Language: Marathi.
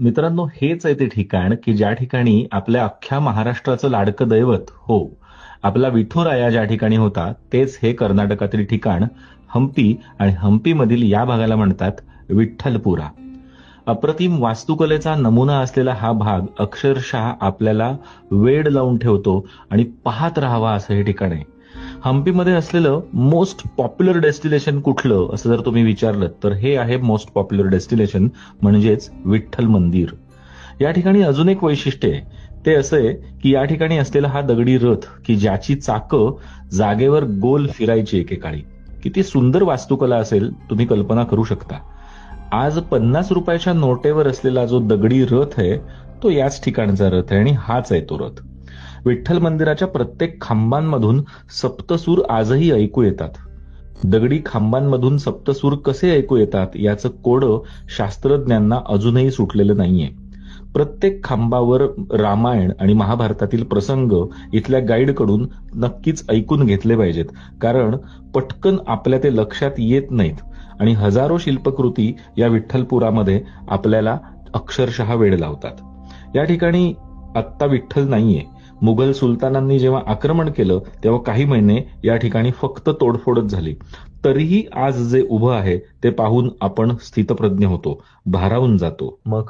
मित्रांनो हेच आहे ते ठिकाण की ज्या ठिकाणी आपल्या अख्ख्या महाराष्ट्राचं लाडकं दैवत हो आपला विठुराया ज्या ठिकाणी होता तेच हे कर्नाटकातील ठिकाण. हम्पी आणि हम्पीमधील या भागाला म्हणतात विठ्ठलपुरा. अप्रतिम वास्तुकलेचा नमुना असलेला हा भाग अक्षरशः आपल्याला वेड लावून ठेवतो आणि पाहत राहावा असं हे ठिकाण आहे. हम्पीमध्ये असलेलं मोस्ट पॉप्युलर डेस्टिनेशन कुठलं? असं जर तुम्ही विचारलं तर हे आहे मोस्ट पॉप्युलर डेस्टिनेशन म्हणजेच विठ्ठल मंदिर. या ठिकाणी अजून एक वैशिष्ट्य आहे. ते असं आहे की या ठिकाणी असलेला हा दगडी रथ की ज्याची चाकं जागेवर गोल फिरायची एकेकाळी. किती सुंदर वास्तुकला असेल तुम्ही कल्पना करू शकता. आज पन्नास रुपयाच्या नोटेवर असलेला जो दगडी रथ आहे तो याच ठिकाणचा रथ आहे आणि हाच आहे तो रथ. विठ्ठल मंदिराच्या प्रत्येक खांबांमधून सप्तसूर आजही ऐकू येतात. दगडी खांबांमधून सप्तसूर कसे ऐकू येतात याचं कोडं शास्त्रज्ञांना अजूनही सुटलेलं नाहीये. प्रत्येक खांबावर रामायण आणि महाभारतातील प्रसंग इथल्या गाईडकडून नक्कीच ऐकून घेतले पाहिजेत. कारण पटकन आपल्या ते लक्षात येत नाहीत आणि हजारो शिल्पकृती या विठ्ठलपुरामध्ये आपल्याला अक्षरशः वेळ लावतात. या ठिकाणी आत्ता विठ्ठल नाहीये. मुघल सुलतानांनी जेव्हा आक्रमण केलं तेव्हा काही महिने या ठिकाणी फक्त तोडफोडच झाली. तरीही आज जे उभं आहे ते पाहून आपण स्थितप्रज्ञ होतो. भारावून जातो. मग?